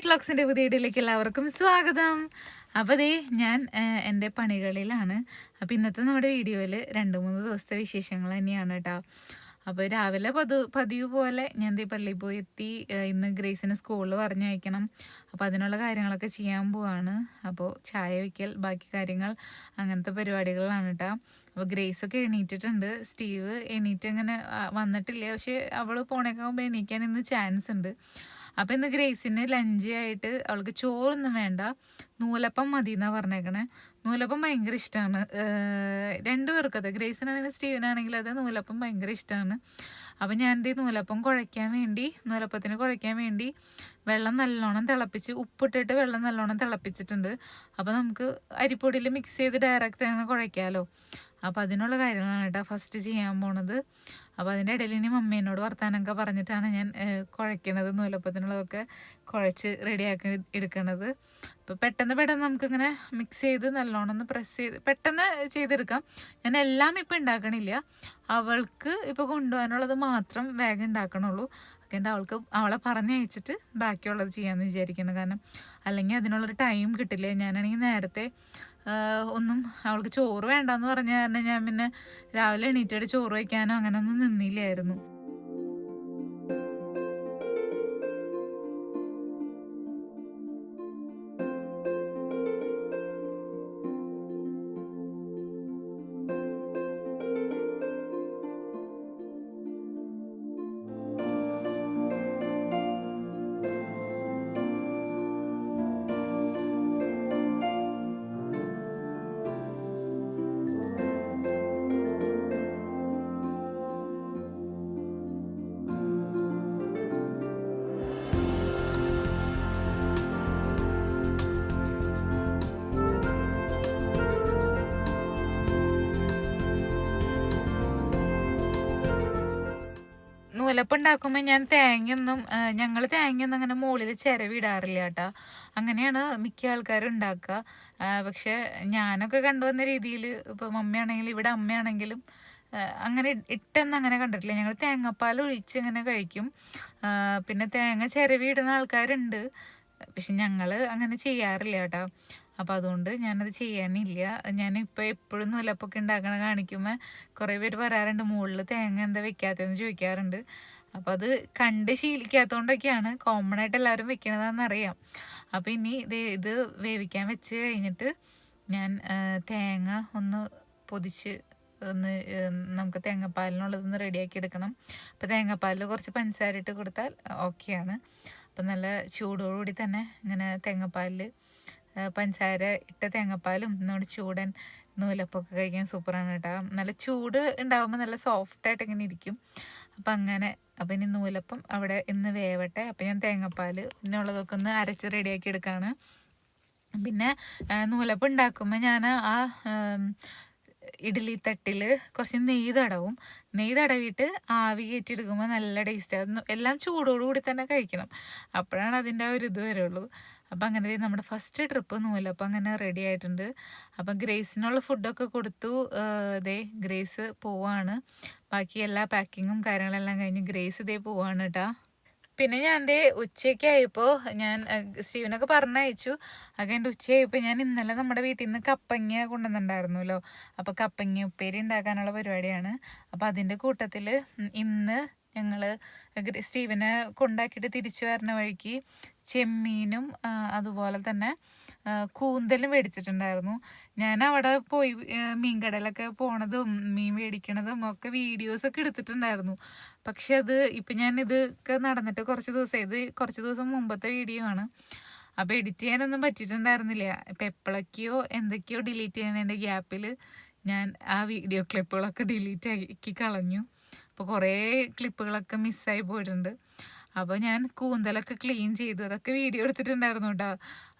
White ലോക്സിന്റെ പുതിയ വീഡിയോയിലേക്ക് എല്ലാവർക്കും സ്വാഗതം. അപ്പോൾ ദേ ഞാൻ എന്റെ പണികളിലാണ്. അപ്പോൾ ഇന്നത്തെ നമ്മുടെ വീഡിയോയിൽ രണ്ട് മൂന്ന് ദിവസത്തെ വിശേഷങ്ങൾ തന്നെയാണ് കേട്ടോ അപ്പോൾ രാവിലെ പതു പതിവ് പോലെ ഞാൻ ദേ പള്ളിയിൽ പോയി എത്തി. ഇന്ന് ഗ്രേസിന് സ്കൂളിൽ പറഞ്ഞയക്കണം. അപ്പോൾ അതിനുള്ള കാര്യങ്ങളൊക്കെ ചെയ്യാൻ പോവാണ്. അപ്പോൾ ചായ വയ്ക്കൽ ബാക്കി കാര്യങ്ങൾ അങ്ങനത്തെ പരിപാടികളാണ് കേട്ടോ അപ്പോൾ ഗ്രേസ് ഒക്കെ എണീറ്റിട്ടുണ്ട്. സ്റ്റീവ് എണീറ്റ് അങ്ങനെ വന്നിട്ടില്ല? പക്ഷേ അവൾ പോണേക്കാകുമ്പോൾ എണീക്കാൻ ഇന്ന് ചാൻസ് ഉണ്ട്. അപ്പം ഇന്ന് ഗ്രേസിന് ലഞ്ച് ആയിട്ട് അവൾക്ക് ചോറൊന്നും വേണ്ട. നൂലപ്പം മതി എന്നാണ് പറഞ്ഞേക്കണേ. നൂലപ്പം ഭയങ്കര ഇഷ്ടമാണ് രണ്ടുപേർക്കും അതെ. ഗ്രേസിനാണെങ്കിലും സ്റ്റീവനാണെങ്കിലും അത് നൂലപ്പം ഭയങ്കര ഇഷ്ടമാണ് അപ്പം ഞാൻ എന്ത് നൂലപ്പം കുഴയ്ക്കാൻ വേണ്ടി നൂലപ്പത്തിന് കുഴയ്ക്കാൻ വേണ്ടി വെള്ളം നല്ലോണം തിളപ്പിച്ച് ഉപ്പിട്ടിട്ട് വെള്ളം നല്ലോണം തിളപ്പിച്ചിട്ടുണ്ട്. അപ്പോൾ നമുക്ക് അരിപ്പൊടിയിൽ മിക്സ് ചെയ്ത് ഡയറക്റ്റ് അങ്ങനെ കുഴയ്ക്കാമല്ലോ അപ്പോൾ അതിനുള്ള കാര്യങ്ങളാണ് കേട്ടോ ഫസ്റ്റ് ചെയ്യാൻ പോണത്. അപ്പോൾ അതിന്റെ ഇടയിൽ ഇനി മമ്മീനോട് വർത്താനമൊക്കെ പറഞ്ഞിട്ടാണ് ഞാൻ കുഴയ്ക്കണത് നൂലപ്പത്തിനുള്ളതൊക്കെ കുഴച്ച് റെഡിയാക്കി എടുക്കണത്. അപ്പോൾ പെട്ടെന്ന് പെട്ടെന്ന് നമുക്കിങ്ങനെ മിക്സ് ചെയ്ത് നല്ലോണം ഒന്ന് പ്രസ് ചെയ്ത് പെട്ടെന്ന് ചെയ്തെടുക്കാം. ഞാൻ എല്ലാം ഇപ്പം ഉണ്ടാക്കണില്ല അവൾക്ക് ഇപ്പോൾ കൊണ്ടുപോകാനുള്ളത് മാത്രം വേഗം ഉണ്ടാക്കണുള്ളൂ അതുകൊണ്ട് അവൾക്ക് അവളെ പറഞ്ഞയച്ചിട്ട് ബാക്കിയുള്ളത് ചെയ്യാമെന്ന് വിചാരിക്കണം കാരണം അല്ലെങ്കിൽ അതിനുള്ളൊരു ടൈം കിട്ടില്ല? ഞാനാണെങ്കിൽ നേരത്തെ ഒന്നും അവൾക്ക് ചോറ് വേണ്ടെന്ന് പറഞ്ഞ കാരണം ഞാൻ പിന്നെ രാവിലെ എണീറ്റിട്ട് ചോറ് വയ്ക്കാനോ അങ്ങനെയൊന്നും നിന്നില്ലായിരുന്നു. നൂലപ്പം ഉണ്ടാക്കുമ്പോൾ ഞാൻ തേങ്ങയൊന്നും ഞങ്ങൾ തേങ്ങയൊന്നും അങ്ങനെ മുകളിൽ ചിരവിടാറില്ല കേട്ടോ. അങ്ങനെയാണ് മിക്ക ആൾക്കാരും ഉണ്ടാക്കുക. പക്ഷെ ഞാനൊക്കെ കണ്ടുവന്ന രീതിയിൽ ഇപ്പോൾ മമ്മിയാണെങ്കിലും ഇവിടെ അമ്മയാണെങ്കിലും അങ്ങനെ ഇട്ടെന്ന് അങ്ങനെ കണ്ടിട്ടില്ല. ഞങ്ങൾ തേങ്ങാപ്പാൽ ഒഴിച്ച് ഇങ്ങനെ കഴിക്കും. പിന്നെ തേങ്ങ ചിരവിടുന്ന ആൾക്കാരുണ്ട്. പക്ഷെ ഞങ്ങൾ അങ്ങനെ ചെയ്യാറില്ല കേട്ടോ. അപ്പോൾ അതുകൊണ്ട് ഞാനത് ചെയ്യാനില്ല. ഞാൻ ഇപ്പോൾ എപ്പോഴും നൂലപ്പൊക്കെ ഉണ്ടാക്കണ കാണിക്കുമ്പോൾ കുറേ പേര് പറയാറുണ്ട് മുകളിൽ തേങ്ങ എന്താ വെക്കാത്തതെന്ന് ചോദിക്കാറുണ്ട്. അപ്പോൾ അത് കണ്ട് ശീലിക്കാത്തതുകൊണ്ടൊക്കെയാണ് കോമൺ ആയിട്ട് എല്ലാവരും വെക്കണതാണെന്ന് അറിയാം അപ്പോൾ ഇനി ഇത് ഇത് വേവിക്കാൻ വെച്ച് കഴിഞ്ഞിട്ട് ഞാൻ തേങ്ങ ഒന്ന് പൊതിച്ച് ഒന്ന് നമുക്ക് തേങ്ങാപ്പാലിനുള്ളതൊന്ന് റെഡിയാക്കി എടുക്കണം. അപ്പോൾ തേങ്ങാപ്പാലിൽ കുറച്ച് പഞ്ചസാര ഇട്ട് കൊടുത്താൽ ഓക്കെയാണ്. അപ്പം നല്ല ചൂടോടുകൂടി തന്നെ ഇങ്ങനെ തേങ്ങാപ്പാലിൽ പഞ്ചസാര ഇട്ട തേങ്ങാപ്പാലും നമ്മുടെ ചൂടൻ നൂലപ്പൊക്കെ കഴിക്കാൻ സൂപ്പറാണ് കേട്ടോ. നല്ല ചൂട് ഉണ്ടാകുമ്പോൾ നല്ല സോഫ്റ്റായിട്ട് ഇങ്ങനെ ഇരിക്കും. അപ്പം അങ്ങനെ അപ്പം ഇനി നൂലപ്പം അവിടെ ഇന്ന് വേവട്ടെ. അപ്പം ഞാൻ തേങ്ങാപ്പാൽ പിന്നുള്ളതൊക്കെ ഒന്ന് അരച്ച് റെഡിയാക്കി എടുക്കുകയാണ് പിന്നെ നൂലപ്പം ഉണ്ടാക്കുമ്പോൾ ഞാൻ ആ ആം, ഇഡ്ഡലി തട്ടിൽ കുറച്ച് നെയ്യ് തടവും. നെയ്യ് തടവിയിട്ട് ആവി കയറ്റിയെടുക്കുമ്പോൾ നല്ല ടേസ്റ്റ് അത് എല്ലാം ചൂടോടുകൂടി തന്നെ കഴിക്കണം. അപ്പോഴാണ് അതിന്റെ ആ ഒരു ഇത് വരുള്ളൂ. അപ്പം അങ്ങനെ നമ്മുടെ ഫസ്റ്റ് ട്രിപ്പ് നൂലപ്പം അങ്ങനെ റെഡി ആയിട്ടുണ്ട്. അപ്പം ഗ്രേസിനുള്ള ഫുഡൊക്കെ കൊടുത്തു. ഇതേ ഗ്രേസ് പോവാണ്. ബാക്കി എല്ലാ പാക്കിങ്ങും കാര്യങ്ങളെല്ലാം കഴിഞ്ഞ് ഗ്രേസ് ഇതേ പോവാണ് കേട്ടോ പിന്നെ ഞാൻ ദേ ഉച്ചയ്ക്ക് ആയപ്പോൾ ഞാൻ സ്റ്റീവനൊക്കെ പറഞ്ഞയച്ചു. അത് കഴിഞ്ഞിട്ട് ഉച്ചയായപ്പോൾ ഞാൻ ഇന്നലെ നമ്മുടെ വീട്ടിൽ നിന്ന് കപ്പങ്ങ കൊണ്ടുവന്നിട്ടുണ്ടായിരുന്നല്ലോ. അപ്പോൾ കപ്പങ്ങ ഉപ്പേരി ഉണ്ടാക്കാനുള്ള പരിപാടിയാണ്. അപ്പോൾ അതിന്റെ കൂട്ടത്തിൽ ഇന്ന് ഞങ്ങൾ സ്റ്റീവനെ കൊണ്ടാക്കിയിട്ട് തിരിച്ചു വരുന്ന വഴിക്ക് ചെമ്മീനും അതുപോലെ തന്നെ കൂന്തലും മേടിച്ചിട്ടുണ്ടായിരുന്നു. ഞാൻ അവിടെ പോയി മീൻകടലൊക്കെ പോണതും മീൻ മേടിക്കണതും ഒക്കെ വീഡിയോസൊക്കെ എടുത്തിട്ടുണ്ടായിരുന്നു. പക്ഷെ അത് ഇപ്പം ഞാൻ ഇതൊക്കെ നടന്നിട്ട് കുറച്ച് ദിവസം ഇത് കുറച്ച് ദിവസം മുമ്പത്തെ വീഡിയോ ആണ്. അപ്പോൾ എഡിറ്റ് ചെയ്യാനൊന്നും പറ്റിയിട്ടുണ്ടായിരുന്നില്ല. ഇപ്പം എപ്പോഴൊക്കെയോ എന്തൊക്കെയോ ഡിലീറ്റ് ചെയ്യണതിന്റെ ഗ്യാപ്പിൽ ഞാൻ ആ വീഡിയോ ക്ലിപ്പുകളൊക്കെ ഡിലീറ്റ് ആക്കി കളഞ്ഞു. അപ്പോൾ കുറേ ക്ലിപ്പുകളൊക്കെ മിസ്സായി പോയിട്ടുണ്ട്. അപ്പോൾ ഞാൻ കൂന്തലൊക്കെ ക്ലീൻ ചെയ്തു. അതൊക്കെ വീഡിയോ എടുത്തിട്ടുണ്ടായിരുന്നു കേട്ടോ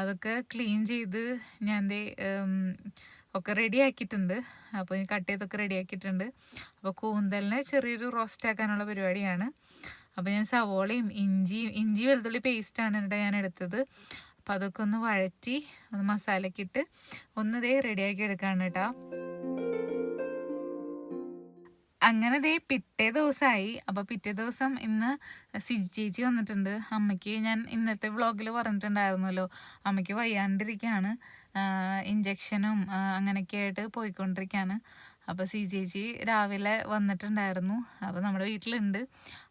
അതൊക്കെ ക്ലീൻ ചെയ്ത് ഞാൻ ദേ ഒക്കെ റെഡി ആക്കിയിട്ടുണ്ട്. അപ്പോൾ ഈ കട്ട് ചെയ്തൊക്കെ റെഡി ആക്കിയിട്ടുണ്ട്. അപ്പോൾ കൂന്തലിനെ ചെറിയൊരു റോസ്റ്റ് ആക്കാനുള്ള പരിപാടിയാണ്. അപ്പോൾ ഞാൻ സവോളയും ഇഞ്ചിയും ഇഞ്ചി വെളുത്തുള്ളി പേസ്റ്റാണ് ഇവിടെ ഞാൻ എടുത്തത്. അപ്പോൾ അതൊക്കെ ഒന്ന് വഴറ്റി ഒന്ന് മസാലക്കിട്ട് ഒന്നതേ റെഡിയാക്കി എടുക്കാണ് കേട്ടോ അങ്ങനെ ദേ പിറ്റേ ദിവസമായി അപ്പോൾ പിറ്റേ ദിവസം ഇന്ന് സിജി ചേച്ചി വന്നിട്ടുണ്ട്. അമ്മയ്ക്ക് ഞാൻ ഇന്നത്തെ വ്ളോഗിൽ പറഞ്ഞിട്ടുണ്ടായിരുന്നല്ലോ. അമ്മയ്ക്ക് വയ്യാണ്ടിരിക്കുകയാണ് ഇഞ്ചക്ഷനും അങ്ങനെയൊക്കെ ആയിട്ട് പോയിക്കൊണ്ടിരിക്കുകയാണ് അപ്പോൾ സി ചേച്ചി രാവിലെ വന്നിട്ടുണ്ടായിരുന്നു. അപ്പോൾ നമ്മുടെ വീട്ടിലുണ്ട്.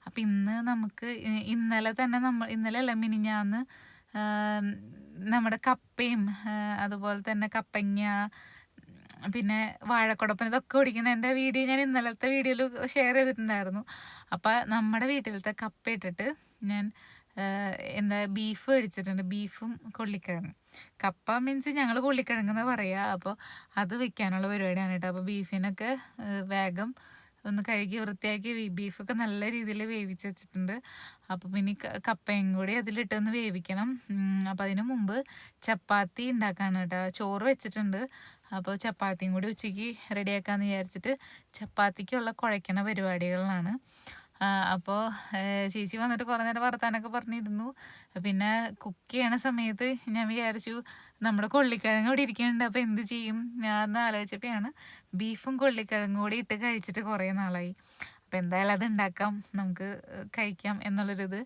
അപ്പോൾ ഇന്ന് നമുക്ക് ഇന്നലെ തന്നെ നമ്മൾ ഇന്നലെ അല്ല മിനിഞ്ഞാന്ന് നമ്മുടെ കപ്പയും അതുപോലെ തന്നെ കപ്പങ്ങ പിന്നെ വാഴക്കുടപ്പൻ ഇതൊക്കെ ഓടിക്കുന്നതിന്റെ വീഡിയോ ഞാൻ ഇന്നലത്തെ വീഡിയോയിൽ ഷെയർ ചെയ്തിട്ടുണ്ടായിരുന്നു. അപ്പോൾ നമ്മുടെ വീട്ടിലത്തെ കപ്പ ഇട്ടിട്ട് ഞാൻ എന്താ ബീഫ് മേടിച്ചിട്ടുണ്ട് ബീഫും കൊള്ളിക്കിഴങ്ങും. കപ്പ മീൻസ് ഞങ്ങൾ കൊള്ളിക്കിഴങ്ങെന്ന് പറയുക അപ്പോൾ അത് വെക്കാനുള്ള പരിപാടിയാണ് കേട്ടോ. അപ്പോൾ ബീഫിനൊക്കെ വേഗം ഒന്ന് കഴുകി വൃത്തിയാക്കി ബീഫൊക്കെ നല്ല രീതിയിൽ വേവിച്ച് വെച്ചിട്ടുണ്ട്. അപ്പോൾ പിന്നെ കപ്പയും കൂടി അതിലിട്ടൊന്ന് വേവിക്കണം. അപ്പോൾ അതിന് മുമ്പ് ചപ്പാത്തി ഉണ്ടാക്കാണ് കേട്ടോ. ചോറ് വെച്ചിട്ടുണ്ട്. അപ്പോൾ ചപ്പാത്തിയും കൂടി ഉച്ചയ്ക്ക് റെഡിയാക്കാമെന്ന് വിചാരിച്ചിട്ട് ചപ്പാത്തിക്കുള്ള കുഴയ്ക്കണ പരിപാടികളിലാണ്. അപ്പോൾ ചേച്ചി വന്നിട്ട് കുറേ നേരം വർത്താനൊക്കെ പറഞ്ഞിരുന്നു. പിന്നെ കുക്ക് ചെയ്യണ സമയത്ത് ഞാൻ വിചാരിച്ചു നമ്മുടെ കൊള്ളിക്കിഴങ്ങ് ഇവിടെ ഇരിക്കുന്നുണ്ട്. അപ്പോൾ എന്ത് ചെയ്യും? ഞാൻ ഒന്ന് ആലോചിച്ചപ്പോഴാണ് ബീഫും കൊള്ളിക്കിഴങ്ങും കൂടി ഇട്ട് കഴിച്ചിട്ട് കുറേ നാളായി. അപ്പോൾ എന്തായാലും അത് ഉണ്ടാക്കാം. നമുക്ക് കഴിക്കാം എന്നുള്ളൊരിത്.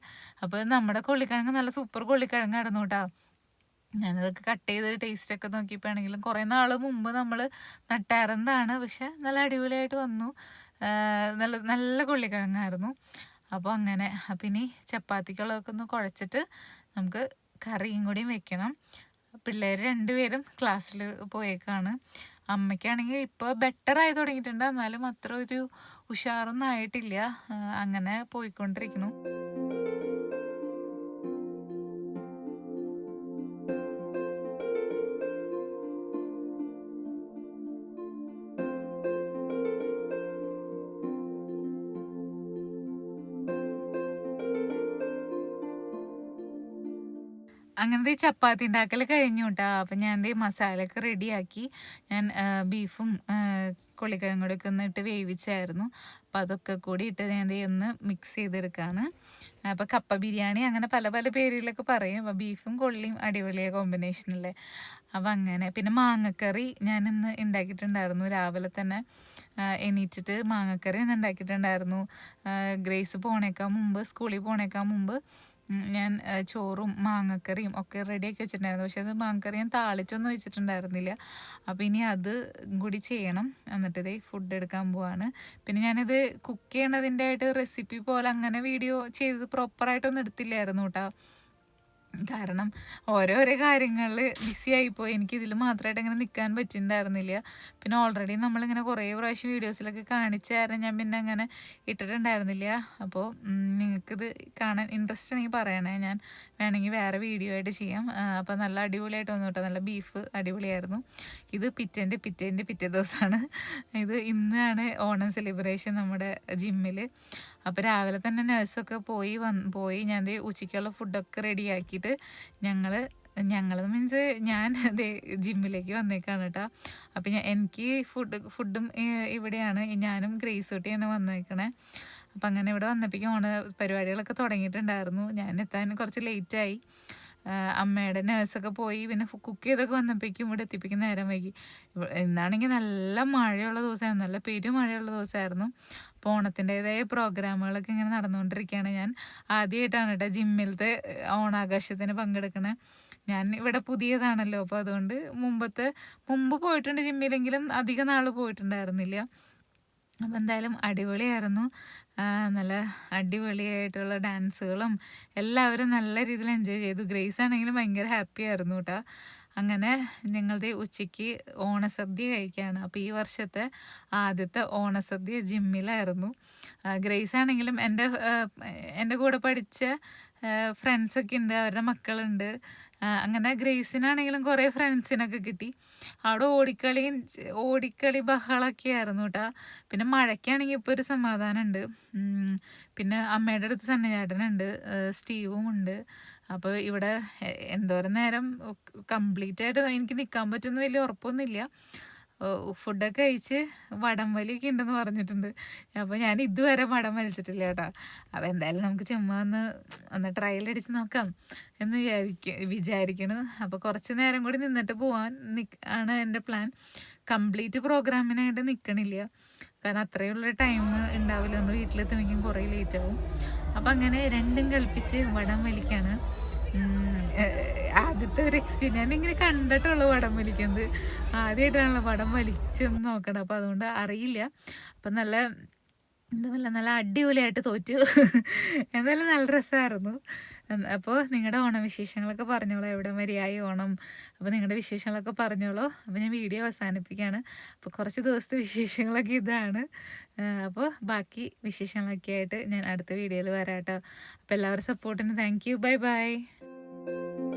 അപ്പോൾ നമ്മുടെ കൊള്ളിക്കിഴങ്ങ് നല്ല സൂപ്പർ കൊള്ളിക്കിഴങ്ങായിരുന്നു കേട്ടോ. ഞാനതൊക്കെ കട്ട് ചെയ്ത് ടേസ്റ്റൊക്കെ നോക്കിയപ്പോഴാണെങ്കിലും കുറേ നാൾ മുമ്പ് നമ്മൾ നട്ടായിരുന്നതാണ് പക്ഷെ നല്ല അടിപൊളിയായിട്ട് വന്നു. നല്ല നല്ല കൊള്ളിക്കിഴങ്ങായിരുന്നു. അപ്പോൾ അങ്ങനെ. അപ്പം ഇനി ചപ്പാത്തിക്കുള്ളതൊക്കെ ഒന്ന് കുഴച്ചിട്ട് നമുക്ക് കറിയും കൂടിയും വെക്കണം. പിള്ളേർ രണ്ടുപേരും ക്ലാസ്സിൽ പോയേക്കാണ്. അമ്മയ്ക്കാണെങ്കിൽ ഇപ്പോൾ ബെറ്റർ ആയി തുടങ്ങിയിട്ടുണ്ട്. എന്നാലും അത്ര ഒരു ഉഷാറൊന്നും ആയിട്ടില്ല. അങ്ങനെ പോയിക്കൊണ്ടിരിക്കുന്നു. അങ്ങനത്തെ ചപ്പാത്തി ഉണ്ടാക്കൽ കഴിഞ്ഞു കേട്ടോ അപ്പം ഞാൻ ദേ മസാലയൊക്കെ റെഡിയാക്കി ഞാൻ ബീഫും ആ, കൊള്ളിക്കിഴങ്ങും കൂടെ ഒക്കെ ഒന്ന് ഇട്ട് വേവിച്ചായിരുന്നു. അപ്പം അതൊക്കെ കൂടി ഇട്ട് ഞാൻ ഒന്ന് മിക്സ് ചെയ്തെടുക്കുകയാണ് അപ്പോൾ കപ്പ ബിരിയാണി അങ്ങനെ പല പല പേരിലൊക്കെ പറയും. അപ്പോൾ ബീഫും കൊള്ളിയും അടിപൊളിയ കോമ്പിനേഷനല്ലേ അപ്പം അങ്ങനെ. പിന്നെ മാങ്ങക്കറി ഞാൻ ഇന്ന് ഉണ്ടാക്കിയിട്ടുണ്ടായിരുന്നു. രാവിലെ തന്നെ എണീറ്റിട്ട് മാങ്ങക്കറി ഒന്ന് ഉണ്ടാക്കിയിട്ടുണ്ടായിരുന്നു. ഗ്രേസ് പോണേക്കാൾ മുമ്പ് സ്കൂളിൽ പോണേക്കാൾ മുമ്പ് ഞാൻ ചോറും മാങ്ങക്കറിയും ഒക്കെ റെഡിയാക്കി വെച്ചിട്ടുണ്ടായിരുന്നു. പക്ഷെ അത് മാങ്ങക്കറി ഞാൻ താളിച്ചൊന്നും വെച്ചിട്ടുണ്ടായിരുന്നില്ല. അപ്പോൾ ഇനി അത് കൂടി ചെയ്യണം. എന്നിട്ട് ഇതേ ഫുഡ് എടുക്കാൻ പോവാണ്. പിന്നെ ഞാനിത് കുക്ക് ചെയ്യണതിന്റെ ആയിട്ട് റെസിപ്പി പോലെ അങ്ങനെ വീഡിയോ ചെയ്ത് പ്രോപ്പറായിട്ടൊന്നും എടുത്തില്ലായിരുന്നു കേട്ടോ. കാരണം ഓരോരോ കാര്യങ്ങളിൽ ബിസി ആയിപ്പോയി. എനിക്ക് ഇതിൽ മാത്രമായിട്ട് ഇങ്ങനെ നിൽക്കാൻ പറ്റിയിട്ടുണ്ടായിരുന്നില്ല പിന്നെ ഓൾറെഡി നമ്മളിങ്ങനെ കുറേ പ്രാവശ്യം വീഡിയോസിലൊക്കെ കാണിച്ച കാരണം ഞാൻ പിന്നെ അങ്ങനെ ഇട്ടിട്ടുണ്ടായിരുന്നില്ല. അപ്പോൾ നിങ്ങൾക്കിത് കാണാൻ ഇൻട്രസ്റ്റ് ആണെങ്കിൽ പറയണേ. ഞാൻ വേണമെങ്കിൽ വേറെ വീഡിയോ ആയിട്ട് ചെയ്യാം. അപ്പോൾ നല്ല അടിപൊളിയായിട്ട് വന്നു കേട്ടോ. നല്ല ബീഫ് അടിപൊളിയായിരുന്നു. ഇത് പിറ്റേന്റെ പിറ്റേന്റെ പിറ്റേ ദിവസമാണ് ഇത് ഇന്നാണ് ഓണം സെലിബ്രേഷൻ നമ്മുടെ ജിമ്മിൽ അപ്പോൾ രാവിലെ തന്നെ നഴ്സൊക്കെ പോയി വന്ന് പോയി ഞാൻ ഉച്ചയ്ക്കുള്ള ഫുഡൊക്കെ റെഡിയാക്കിയിട്ട് ഞങ്ങൾ ഞങ്ങൾ മീൻസ് ഞാൻ ജിമ്മിലേക്ക് വന്നേക്കാണ് കേട്ടോ. അപ്പം ഞാൻ എനിക്ക് ഫുഡ് ഫുഡും ഇവിടെയാണ്. ഞാനും ഗ്രേസ് കുട്ടിയാണ് വന്നേക്കണേ. അപ്പം അങ്ങനെ ഇവിടെ വന്നപ്പോഴേക്കും ഓണ പരിപാടികളൊക്കെ തുടങ്ങിയിട്ടുണ്ടായിരുന്നു. ഞാൻ എത്താൻ കുറച്ച് ലേറ്റായി അമ്മയുടെ നേഴ്സൊക്കെ പോയി പിന്നെ കുക്ക് ചെയ്തൊക്കെ വന്നപ്പോഴേക്കും ഇവിടെ എത്തിപ്പിക്കുന്ന നേരം വൈകി. ഇന്നാണെങ്കിൽ നല്ല മഴയുള്ള ദിവസമായിരുന്നു. നല്ല പെരു മഴയുള്ള ദിവസമായിരുന്നു. അപ്പോൾ ഓണത്തിന്റെതായ പ്രോഗ്രാമുകളൊക്കെ ഇങ്ങനെ നടന്നുകൊണ്ടിരിക്കുകയാണ്. ഞാൻ ആദ്യമായിട്ടാണ് കേട്ടോ ജിമ്മിലത്തെ ഓണാഘോഷത്തിന് പങ്കെടുക്കുന്നത് ഞാൻ ഇവിടെ പുതിയതാണല്ലോ. അപ്പോൾ അതുകൊണ്ട് മുമ്പത്തെ മുമ്പ് പോയിട്ടുണ്ട് ജിമ്മിലെങ്കിലും അധിക നാൾ പോയിട്ടുണ്ടായിരുന്നില്ല. അപ്പോൾ എന്തായാലും അടിപൊളിയായിരുന്നു. നല്ല അടിപൊളിയായിട്ടുള്ള ഡാൻസുകളും എല്ലാവരും നല്ല രീതിയിൽ എൻജോയ് ചെയ്തു. ഗ്രേസ് ആണെങ്കിലും ഭയങ്കര ഹാപ്പി ആയിരുന്നു കേട്ടോ അങ്ങനെ ഞങ്ങളുടെ ഉച്ചയ്ക്ക് ഓണസദ്യ കഴിക്കുകയാണ് അപ്പോൾ ഈ വർഷത്തെ ആദ്യത്തെ ഓണസദ്യ ജിമ്മിലായിരുന്നു. ഗ്രേസ് ആണെങ്കിലും എന്റെ എന്റെ കൂടെ പഠിച്ച ഫ്രണ്ട്സൊക്കെ ഉണ്ട് അവരുടെ മക്കളുണ്ട്. അങ്ങനെ ഗ്രേസിനാണെങ്കിലും കുറേ ഫ്രണ്ട്സിനൊക്കെ കിട്ടി. അവിടെ ഓടിക്കളി ഓടിക്കളി ബഹളമൊക്കെ ആയിരുന്നു കേട്ടോ. പിന്നെ മഴയ്ക്കാണെങ്കിൽ ഇപ്പോൾ ഒരു സമാധാനമുണ്ട്. പിന്നെ അമ്മയുടെ അടുത്ത് സന്നചേട്ടനുണ്ട് സ്റ്റീവും ഉണ്ട് അപ്പോൾ ഇവിടെ എന്തോരം നേരം കംപ്ലീറ്റ് ആയിട്ട് എനിക്ക് നിൽക്കാൻ പറ്റുന്ന വലിയ ഉറപ്പൊന്നുമില്ല. ഫുഡൊക്കെ കഴിച്ച് വടം വലിയൊക്കെ ഉണ്ടെന്ന് പറഞ്ഞിട്ടുണ്ട്. അപ്പോൾ ഞാൻ ഇതുവരെ വടം വലിച്ചിട്ടില്ല കേട്ടോ. അപ്പോൾ എന്തായാലും നമുക്ക് ചുമ്മാ ഒന്ന് ഒന്ന് ട്രയൽ അടിച്ച് നോക്കാം എന്ന് വിചാരിക്ക വിചാരിക്കണു. അപ്പോൾ കുറച്ച് നേരം കൂടി നിന്നിട്ട് പോകാൻ ആണ് എന്റെ പ്ലാൻ കംപ്ലീറ്റ് പ്രോഗ്രാമിനായിട്ട് നിൽക്കണില്ല കാരണം അത്രയുള്ള ടൈം ഉണ്ടാവില്ല. നമ്മൾ വീട്ടിലെത്തുമെങ്കിലും കുറേ ലേറ്റ് ആവും. അപ്പം അങ്ങനെ രണ്ടും കൽപ്പിച്ച് വടം വലിക്കാണ്. ആദ്യത്തെ ഒരു എക്സ്പീരിയൻസ് ഞാൻ ഇങ്ങനെ കണ്ടിട്ടുള്ളൂ വടം വലിക്കുന്നത്. ആദ്യമായിട്ടാണല്ലോ വടം വലിച്ചെന്ന് നോക്കണം അപ്പം അതുകൊണ്ട് അറിയില്ല. അപ്പം നല്ല എന്താ നല്ല അടിപൊളിയായിട്ട് തോറ്റു. എന്തായാലും നല്ല രസമായിരുന്നു. അപ്പോൾ നിങ്ങളുടെ ഓണവിശേഷങ്ങളൊക്കെ പറഞ്ഞോളൂ. എവിടെ വരെയായി ഓണം? അപ്പോൾ നിങ്ങളുടെ വിശേഷങ്ങളൊക്കെ പറഞ്ഞോളൂ. അപ്പോൾ ഞാൻ വീഡിയോ അവസാനിപ്പിക്കുകയാണ് അപ്പോൾ കുറച്ച് ദിവസത്തെ വിശേഷങ്ങളൊക്കെ ഇതാണ്. അപ്പോൾ ബാക്കി വിശേഷങ്ങളൊക്കെ ആയിട്ട് ഞാൻ അടുത്ത വീഡിയോയിൽ വരാം കേട്ടോ അപ്പോൾ എല്ലാവരും സപ്പോർട്ടിന് thank you bye bye thank you